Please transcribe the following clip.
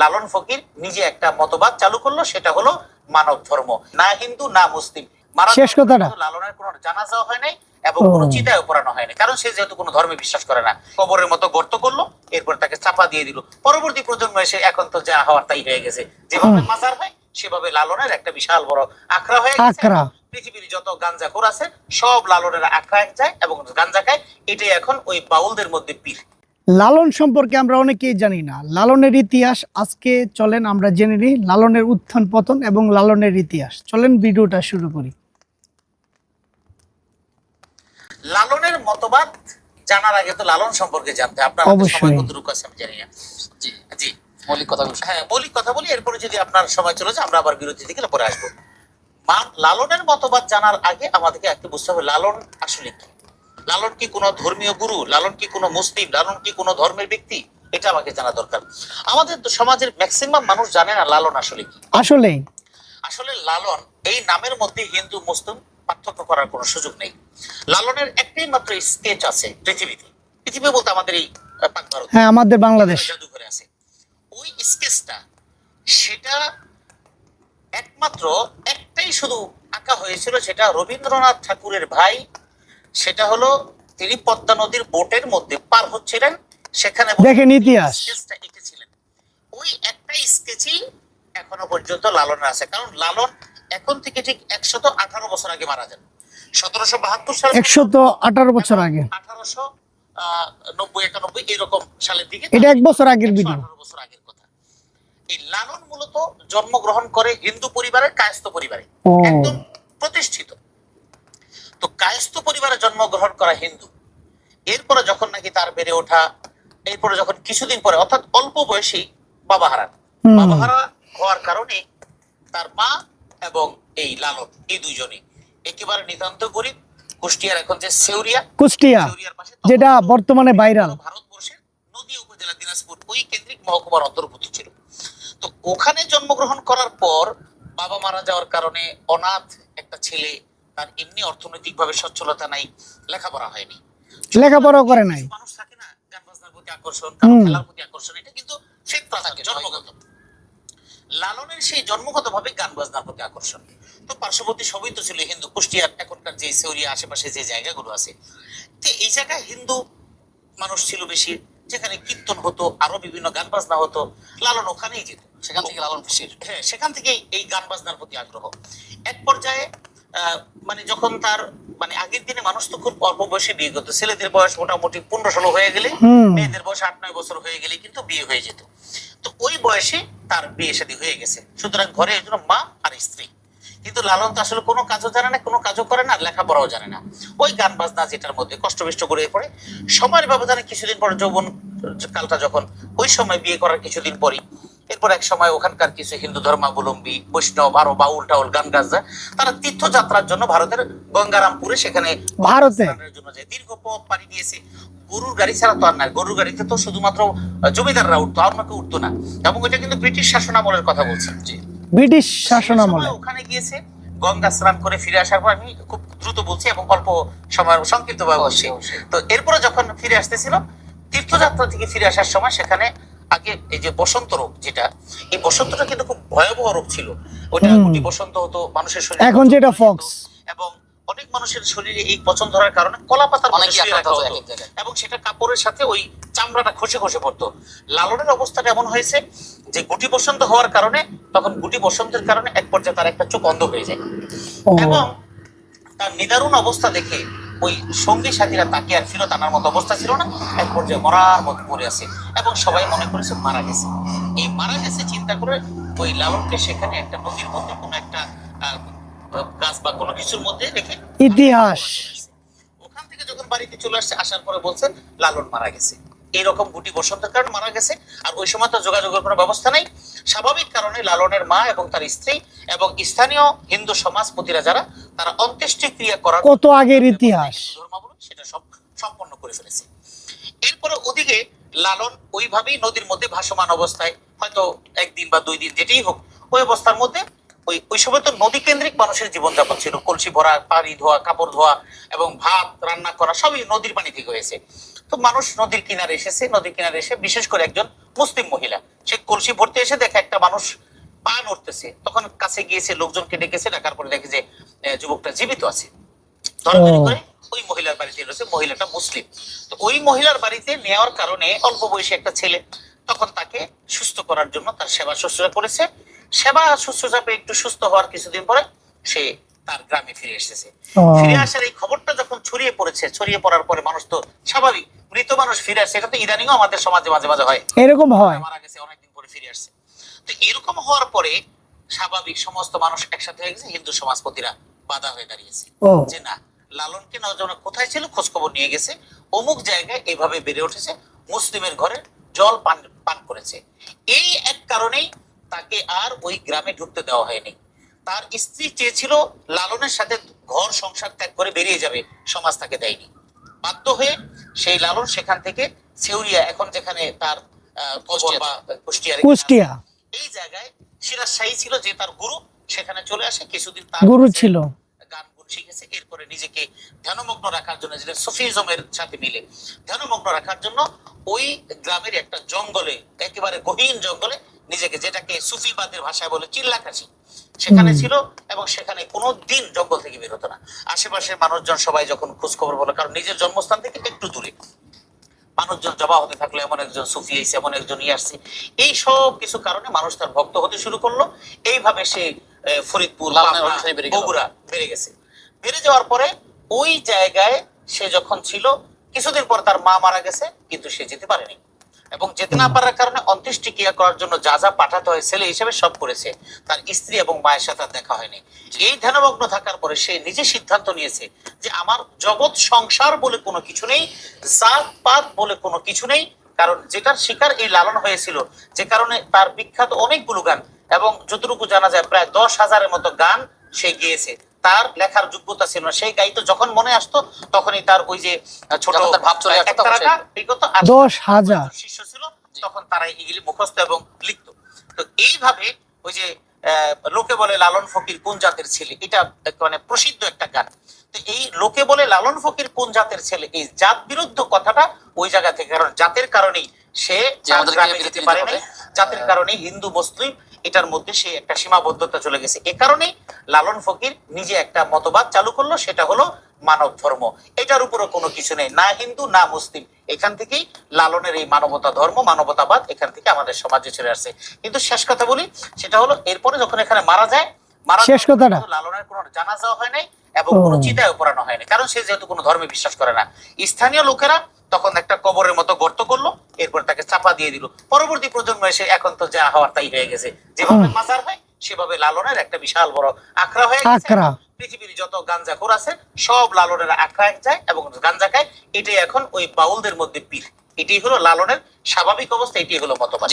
লালন ফকির নিজে একটা মতবাদ চালু করল সেটা হলো মানব ধর্ম। না হিন্দু না মুসলিম। শেষ কথাটা। লালনের কোনো জানাজাও হয় নাই এবং কোনো চিতায় পড়ানো হয়নি কারণ সে যেহেতু কোনো ধর্মে বিশ্বাস করে না। কবরের মতো গর্ত করল এরপর তাকে চাপা দিয়ে দিল। পরবর্তী প্রজন্ম এসে এখন তো যা হওয়ার তাই হয়ে গেছে। যেভাবে। মাজার হয় সেভাবে লালনের একটা বিশাল বড় আখড়া হয়ে গেছে। পৃথিবীর যত গাঞ্জাখোর আছে সব লালনের আখড়ায় যায় এবং গাঞ্জা খায়। এটাই এখন ওই বাউলদের মধ্যে পীর। লালন সম্পর্কে আমরা অনেকেই জানি না। লালনের ইতিহাস আজকে চলেন আমরা জেনে নিই লালনের উত্থান পতন এবং লালনের ইতিহাস। চলেন ভিডিওটা শুরু করি। লালনের মতবাদ জানার আগে তো লালন সম্পর্কে জানতে আপনার অবশ্যই। সময় কতটুকু আছে আমি জানি না। জি জি। মৌলিক কথা হ্যাঁ মৌলিক কথা বলি এরপরে যদি আপনার সময় চলে যায় আমরা আবার বিরতি থেকে পরে আসব। মা- লালনের মতবাদ জানার আগে আমাদেরকে একটু বুঝতে হবে লালন আসলে কি? লালন কি কোনো ধর্মীয় গুরু? লালন কি কোনো মুসলিম? লালন কি কোনো ধর্মের ব্যক্তি? এটা আমাকে জানা দরকার। আমাদের সমাজের ম্যাক্সিমাম মানুষ জানে না লালন আসলে কি। আসলেই আসলে লালন এই নামের মধ্যে হিন্দু মুসলিম পার্থক্য করার কোনো সুযোগ নেই। লালনের একটাই মাত্র স্কেচ আছে পৃথিবীতে। পৃথিবী বলতে আমাদের এই পাক ভারত। হ্যাঁ আমাদের বাংলাদেশ। জাদুঘরে আছে। ওই স্কেচটা সেটা একমাত্র একটাই শুধু আঁকা হয়েছিল সেটা রবীন্দ্রনাথ ঠাকুরের ভাই সেটা হলো তিনি পদ্মা নদীর বোটের মধ্যে পার হচ্ছিলেন সেখানে দেখেন ইতিহাস। এঁকেছিলেন। ওই একটাই স্কেচই এখনও পর্যন্ত লালনের আছে কারণ লালন এখন থেকে ঠিক একশত আঠারো বছর আগে মারা যান। সতেরোশো বাহাত্তর সালে একশত আঠারো বছর আগে। আঠারোশো নব্বই একানব্বই এরকম সালের দিকে এটা এক বছর আগের ভিডিও বছর আগের কথা। এই লালন মূলত জন্মগ্রহণ করে হিন্দু পরিবারের কায়স্থ পরিবারে একদম প্রতিষ্ঠিত। তো কায়স্থ পরিবারে জন্মগ্রহণ করা হিন্দু। এরপরে যখন নাকি তার বেড়ে ওঠা এরপরে যখন কিছুদিন পরে অর্থাৎ অল্প বয়সেই বাবা হারান। বাবা হারা হওয়ার কারণে তার মা এবং এই লালন এই দুইজনে একেবারে নিতান্ত গরিব। কুষ্টিয়ার এখন যে সেউরিয়া কুষ্টিয়া যেটা বর্তমানে ভাইরাল। ভারতবর্ষের নদী উপজেলা দিনাজপুর ওই কেন্দ্রিক মহকুমার অন্তর্ভুক্ত ছিল। তো ওখানে জন্মগ্রহণ করার পর বাবা মারা যাওয়ার কারণে অনাথ একটা ছেলে তার এমনি অর্থনৈতিক ভাবে সচ্ছলতা নাই লেখাপড়া হয়নি। লেখাপড়াও করে নাই। মানুষ থাকে না গান বাজনার প্রতি আকর্ষণ কারও খেলার প্রতি আকর্ষণ এটা কিন্তু ফিতরা থাকে জন্মগত। লালনের সেই জন্মগত ভাবে গান বাজনার প্রতি আকর্ষণ। তো পার্শ্ববর্তী সবই তো ছিল হিন্দু কুষ্টিয়ার এখনকার যে সেউরিয়া আশেপাশে যে জায়গাগুলো আছে তো এই জায়গায় হিন্দু মানুষ ছিল বেশি যেখানে কীর্তন হতো আরও বিভিন্ন গান বাজনা হতো লালন ওখানেই যেত। সেখান থেকে লালন খুশির হ্যাঁ সেখান থেকেই এই গান বাজনার প্রতি আগ্রহ। এক পর্যায়ে মানে যখন তার মানে আগের দিনে মানুষ তো খুব অল্প বয়সে বিয়ে করতো। ছেলেদের বয়স মোটামুটি পনেরো ষোলো হয়ে গেলে মেয়েদের বয়স আট নয় বছর হয়ে গেলে কিন্তু বিয়ে হয়ে যেত। তো ওই বয়সে তার বিয়ে শাদী হয়ে গেছে। সুতরাং ঘরে একজন মা আর স্ত্রী। কিন্তু লালন তো আসলে কোনো কাজও জানে না কোনো কাজও করে না লেখাপড়াও জানে না। ওই গান বাজনা যেটার মধ্যে কষ্টবিষ্ট করে পড়ে। সময়ের ব্যবধানে কিছুদিন পর যৌবন কালটা যখন ওই সময় বিয়ে করার কিছুদিন পরই এরপর এক সময় ওখানকার কিছু হিন্দু ধর্মাবলম্বী বৈষ্ণব আরও বাউল টাউল গান গাজা তারা তীর্থযাত্রার জন্য ভারতের গঙ্গারামপুরে সেখানে ভারতে? দীর্ঘ পথ পাড়ি দিয়েছে। গরুর গাড়ি ছাড়া তো আর না গরুর গাড়িতে তো শুধুমাত্র জমিদাররা উঠতো আর কেউ উঠতো না। এবং এটা কিন্তু ব্রিটিশ শাসনামলের কথা বলছি জি ব্রিটিশ শাসনামলে? ওখানে গিয়েছে গঙ্গা স্নান করে ফিরে আসার পর আমি খুব দ্রুত বলছি এবং অল্প সময় সংক্ষিপ্ত ভাবে বলছি। তো এরপরে যখন ফিরে আসতেছিল তীর্থযাত্রা থেকে ফিরে আসার সময় সেখানে আগে এই যে বসন্ত রোগ যেটা এই বসন্তটা কিন্তু খুব ভয়াবহ রোগ ছিল ওটা। গুটি বসন্ত হতো মানুষের শরীরে এখন যেটা fox। এবং অনেক মানুষের শরীরে এই পচন ধরার কারণে কলা পাতার। এবং সেটা কাপড়ের সাথে ওই চামড়াটা খসে খসে পড়তো লালনের অবস্থাটা এমন হয়েছে যে গুটি বসন্ত হওয়ার কারণে তখন গুটি বসন্তের কারণে এক পর্যায়ে তার একটা চোখ অন্ধ হয়ে যায় এবং তার নিদারুণ অবস্থা দেখে ওই সঙ্গী সাথীরা তাকে আর ফিরত আনার মতো অবস্থা ছিল না। এক পর্যায়ে মরার মতো পড়ে আছে এবং সবাই মনে করেছে মারা গেছে। এই মারা গেছে চিন্তা করে ওই লালনকে সেখানে একটা নদীর মধ্যে কোনো একটা গাছ বা কোনো কিছুর মধ্যে রেখে ইতিহাস। ওখান থেকে যখন বাড়িতে চলে আসছে আসার পরে বলছেন লালন মারা গেছে। এইরকম গুটি বসন্তের কারণে মারা গেছে। আর ওই সময় তো যোগাযোগের কোনো ব্যবস্থা নেই। স্বাভাবিক কারণে লালনের মা এবং তার স্ত্রী এবং স্থানীয় হিন্দু সমাজপতিরা যারা তারা অন্ত্যেষ্টিক্রিয়া করার কত আগের ইতিহাস। সেটা সব সম্পন্ন করে ফেলেছে। এরপরে ওদিকে লালন ওইভাবেই নদীর মধ্যে ভাসমান অবস্থায় হয়তো একদিন বা দুই দিন যেটাই হোক ওই অবস্থার মধ্যে ওই ওই সময় তো নদী কেন্দ্রিক মানুষের জীবনযাপন ছিল। কলসি ভরা পানি ধোয়া কাপড় ধোয়া এবং ভাত রান্না করা সবই নদীর পানি থেকে হয়েছে। তো মানুষ নদীর কিনারে এসেছে নদীর কিনারে এসে বিশেষ করে একজন মুসলিম মহিলা সে কলসি ভরতে এসে দেখে একটা মানুষ পা নড়তেছে। তখন কাছে গিয়েছে লোকজনকে ডেকেছে ডাকার পরে দেখে যে যুবকটা জীবিত আছে। ধরাধরি করে ওই মহিলার বাড়িতে রয়েছে মহিলাটা মুসলিম। তো ওই মহিলার বাড়িতে নেওয়ার কারণে অল্প বয়সী একটা ছেলে তখন তাকে সুস্থ করার জন্য তার সেবা শুশ্রূষা করেছে। সেবা শুশ্রূষা পেয়ে একটু সুস্থ হওয়ার কিছুদিন পরে সে তার গ্রামে ফিরে এসেছে। ফিরে আসার এই খবরটা যখন ছড়িয়ে পড়েছে ছড়িয়ে পড়ার পরে মানুষ তো স্বাভাবিক মৃত মানুষ ফিরে আসে এটা তো ইদানিংও আমাদের সমাজে মাঝে মাঝে হয়। এরকম হয়। মারা গেছে অনেকদিন পরে ফিরে আসছে। তো এরকম হওয়ার পরে স্বাভাবিক সমস্ত মানুষ একসাথে হয়ে গেছে হিন্দু সমাজপতিরা বাধা হয়ে দাঁড়িয়েছে। যে না লালনকে নজর কোথায় ছিল খোঁজ খবর নিয়ে গেছে অমুক জায়গায় এভাবে বেড়ে উঠেছে মুসলিমের ঘরে জল পান পান করেছে। এই এক কারণেই তাকে আর ওই গ্রামে ঢুকতে দেওয়া হয়নি। তার স্ত্রী চেয়েছিল লালনের সাথে ঘর সংসার ত্যাগ করে বেরিয়ে যাবে সমাজ তাকে দেয়নি। বাধ্য হয়ে সেই লালন সেখান থেকে সেউরিয়া এখন যেখানে তার কুষ্টিয়া। এই জায়গায় সিরাজ শাহী ছিল যে তার গুরু সেখানে চলে আসে। কিছুদিন তার গুরু ছিল। গান শিখেছে। এরপরে নিজেকে ধ্যানমগ্ন রাখার জন্য যেটা সুফিজমের সাথে মিলে ধ্যানমগ্ন রাখার জন্য ওই গ্রামের একটা জঙ্গলে একেবারে গহীন জঙ্গলে নিজেকে যেটাকে সুফিবাদের ভাষায় বলে চিল্লাকাশি সেখানে ছিল এবং সেখানে কোনো দিন জঙ্গল থেকে বের হতো না। আশেপাশের মানুষজন সবাই যখন খোঁজ খবর বলে কারণ নিজের জন্মস্থান থেকে একটু দূরে। মানুষজন জবা হতে থাকল এমন একজন সুফি আইসে এমন একজন ইয়ে আসছে। এই সব কিছু কারণে মানুষ তার ভক্ত হতে শুরু করল। এইভাবে সে ফরিদপুর। বগুড়া বেড়ে গেছে। বেড়ে যাওয়ার পরে ওই জায়গায় সে যখন ছিল কিছুদিন পর তার মা মারা গেছে কিন্তু সে যেতে পারেনি। এবং যেতে না পারার কারণে অন্ত্যেষ্টিক্রিয়া করার জন্য যা যা পাঠাতে হয় ছেলে হিসেবে সব করেছে। তার স্ত্রী এবং মায়ের সাথে দেখা হয়নি। এই ধ্যানমগ্ন থাকার পরে সে নিজে সিদ্ধান্ত নিয়েছে যে আমার জগৎ সংসার বলে কোনো কিছু নেই জাত পাত বলে কোনো কিছু নেই। কারণ যেটার শিকার এই লালন হয়েছিল যে কারণে তার বিখ্যাত অনেকগুলো গান এবং যতটুকু জানা যায় প্রায় দশ হাজারের মতো গান সে গিয়েছে। তার লেখার যোগ্যতা ছিল না। সেই গাইতো যখন মনে আসতো তখনই তার ওই যে ছোট তার ভাব চলে আসতো, তখন বিগত দশ হাজার। শিষ্য ছিল তখন তারা এগুলি মুখস্থ এবং লিখতো। তো এইভাবে ওই যে লোকে বলে লালন ফকির কোন জাতের ছেলে? এটা একটা মানে প্রসিদ্ধ একটা গান। তো এই লোকে বলে লালন ফকির কোন জাতের ছেলে? এই জাত বিরুদ্ধ কথাটা ওই জায়গা থেকে কারণ জাতের কারণেই সে জাতের কারণে হিন্দু মুসলিম এটার মধ্যে সে একটা সীমাবদ্ধতা চলে গেছে। এ কারণেই লালন ফকির নিজে একটা মতবাদ চালু করল সেটা হলো মানব ধর্ম। এটার উপরও কোনো কিছু নেই না হিন্দু না মুসলিম। এখান থেকেই লালনের এই মানবতা ধর্ম মানবতাবাদ এখান থেকে আমাদের সমাজে চলে আসছে। কিন্তু শেষ কথা বলি সেটা হলো এরপরে যখন এখানে মারা যায় মারা শেষ পরে কথাটা? লালনের কোনো জানাজা হয় নাই এবং। কোনো চিতায় পড়ানো হয়নি কারণ সে যেহেতু কোনো ধর্মে বিশ্বাস করে না। স্থানীয় লোকেরা তখন একটা কবরের মতো গর্ত করল এরপর তাকে চাপা দিয়ে দিল। পরবর্তী প্রজন্ম এসে এখন তো যা হওয়ার তাই হয়ে গেছে। যেভাবে মাজার হয় সেভাবে লালনের একটা বিশাল বড় আখড়া হয়ে গেছে। পৃথিবীর যত গাঞ্জাখোর আছে সব লালনের আখড়া যায় এবং গাঞ্জা খায়। এটাই এখন ওই বাউলদের মধ্যে পীর। এটি হলো লালনের স্বাভাবিক অবস্থা এটি হলো মতবাদ।